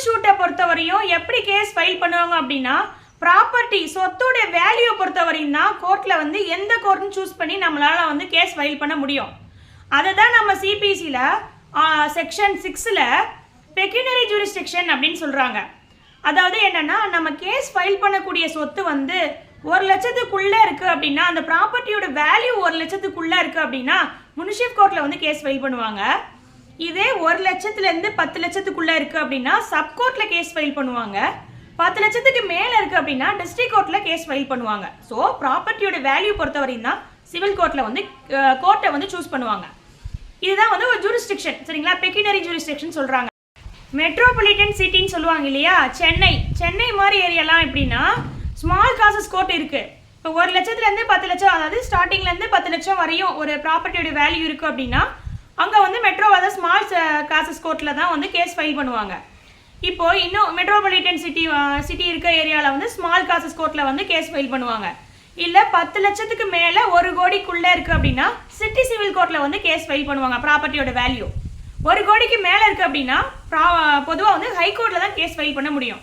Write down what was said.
Civil ஷூட்டை பொறுத்தவரையும் எப்படி case file பண்ணுவாங்க அப்படின்னா ப்ராப்பர்ட்டி சொத்தோட வேல்யூவை பொறுத்தவரையும் தான் கோர்ட்டில் வந்து எந்த கோர்ட்னு சூஸ் பண்ணி நம்மளால் வந்து கேஸ் ஃபைல் பண்ண முடியும். அதை தான் நம்ம சிபிசியில் செக்ஷன் சிக்ஸில் பெக்யூனரி ஜூரிஸ்டிக்ஷன் அப்படின்னு சொல்கிறாங்க அதாவது என்னென்னா நம்ம கேஸ் ஃபைல் பண்ணக்கூடிய சொத்து வந்து ஒரு லட்சத்துக்குள்ளே இருக்குது அப்படின்னா அந்த ப்ராப்பர்ட்டியோட வேல்யூ ஒரு லட்சத்துக்குள்ளே இருக்குது அப்படின்னா முனிஷிப் கோர்ட்டில் வந்து கேஸ் ஃபைல் பண்ணுவாங்க. இதே ஒரு லட்சத்துலேருந்து பத்து லட்சத்துக்குள்ளே இருக்குது அப்படின்னா சப் கோர்ட்டில் கேஸ் ஃபைல் பண்ணுவாங்க. பத்து லட்சத்துக்கு மேலே இருக்குது அப்படின்னா டிஸ்ட்ரிக்ட் கோர்ட்டில் கேஸ் ஃபைல் பண்ணுவாங்க. ஸோ ப்ராப்பர்ட்டியோட வேல்யூ பொறுத்தவரையும் தான் சிவில் கோர்ட்டில் வந்து கோர்ட்டை வந்து சூஸ் பண்ணுவாங்க. இதுதான் வந்து ஒரு ஜூரிஸ்டிக்ஷன் சரிங்களா? பெக்கினரி ஜூரிஸ்டிக்ஷன் சொல்கிறாங்க மெட்ரோபாலிட்டன் சிட்டின்னு சொல்லுவாங்க இல்லையா? சென்னை. சென்னை மாதிரி ஏரியாலாம் எப்படின்னா ஸ்மால் காசஸ் கோர்ட் இருக்குது இப்போ ஒரு லட்சத்துலேருந்து பத்து லட்சம் அதாவது ஸ்டார்டிங்லேருந்து பத்து லட்சம் வரையும் ஒரு ப்ராப்பர்ட்டியோட வேல்யூ இருக்குது அப்படின்னா அங்கே வந்து மெட்ரோ அதாவது ஸ்மால் காசஸ் கோர்ட்டில் தான் வந்து கேஸ் ஃபைல் பண்ணுவாங்க. இப்போ இன்னும் மெட்ரோபாலிட்டன் சிட்டி சிட்டி இருக்க ஏரியாவில் வந்து ஸ்மால் காசஸ் கோர்ட்டில் வந்து கேஸ் ஃபைல் பண்ணுவாங்க. இல்லை பத்து லட்சத்துக்கு மேலே ஒரு கோடிக்குள்ளே இருக்குது அப்படின்னா சிட்டி சிவில் கோர்ட்டில் வந்து கேஸ் ஃபைல் பண்ணுவாங்க ப்ராப்பர்ட்டியோட வேல்யூ ஒரு கோடிக்கு மேலே இருக்குது அப்படின்னா ப்ரா பொதுவாக வந்து ஹைகோர்ட்டில் தான் கேஸ் ஃபைல் பண்ண முடியும்.